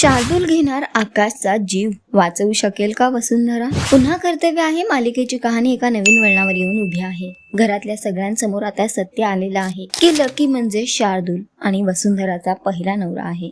शार्दूल घेणार आकाशचा जीव. वाचवू शकेल का वसुंधरा? पुन्हा कर्तव्य आहे मालिकेची कहाणी एका नवीन वळणावर येऊन उभी आहे. घरातल्या सगळ्यांसमोर आता सत्य आलेलं आहे. की लकी म्हणजे शार्दूल आणि वसुंधराचा पहिला नवरा आहे.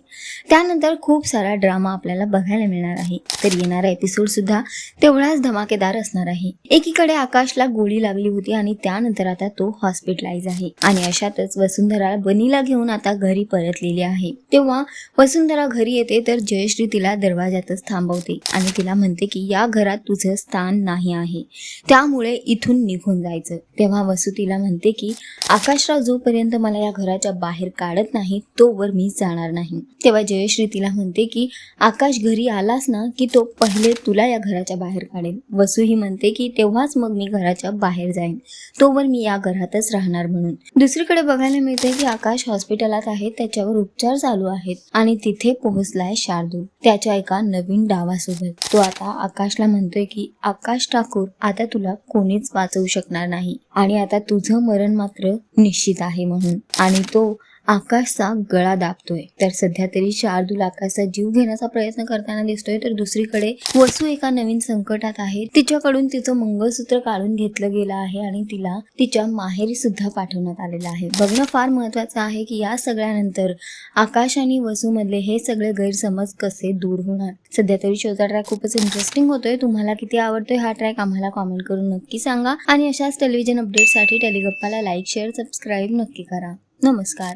त्यानंतर खूप सारा ड्रामा आपल्याला बघायला मिळणार आहे. तर येणारा एपिसोड सुद्धा तेवढाच धमाकेदार असणार आहे. एकीकडे आकाशला गोळी लागली होती आणि त्यानंतर आता तो हॉस्पिटलाइज आहे. आणि अशातच वसुंधरा बनीला घेऊन आता घरी परतलेली आहे. तेव्हा वसुंधरा घरी येते तर जयश्री तिला दरवाजातच थांबवते. आणि तिला म्हणते की या घरात तुझं स्थान नाही आहे. त्यामुळे इथून निघून जायचं. तेव्हा वसू तिला म्हणते की आकाशराव जोपर्यंत मला या घराच्या बाहेर काढत नाही तोवर मी जाणार नाही. तेव्हा जयश्री तिला म्हणते की आकाश घरी आलास ना की तो पहिले तुला या घराच्या बाहेर काढेल? वसू ही म्हणते की तेव्हाच मग मी घराच्या बाहेर जाईन. तोवर मी या घरातच राहणार म्हणून. दुसरीकडे बघायला मिळते की आकाश हॉस्पिटलात आहे त्याच्यावर उपचार चालू आहेत आणि तिथे पोहोचलाय शार्दूल. त्याच्या एका नवीन डावासोबत. तो आता आकाशला म्हणतोय की आकाश ठाकूर आता तुला कोणीच वाचवू शकणार नाही. आणि आता तुझं मरण मात्र निश्चित आहे म्हणून. आणि तो आकाशचा गळा दाबतोय. तर सध्या तरी शार्दूल आकाशचा जीव घेण्याचा प्रयत्न करताना दिसतोय. तर दुसरीकडे वसू एका नवीन संकटात आहे. तिच्याकडून तिचं मंगळसूत्र काढून घेतलं गेलं आहे आणि तिला तिच्या माहेरी सुद्धा पाठवण्यात आलेलं आहे. बघणं फार महत्वाचं आहे की या सगळ्यानंतर आकाश आणि वसू मधले हे सगळे गैरसमज कसे दूर होणार? सध्या तरी शोचा ट्रॅक खूपच इंटरेस्टिंग होतोय. तुम्हाला किती आवडतोय हा ट्रॅक आम्हाला कॉमेंट करून नक्की सांगा. आणि अशाच टेलिव्हिजन अपडेटसाठी टेलिगप्पाला लाईक शेअर सबस्क्राईब नक्की करा. नमस्कार.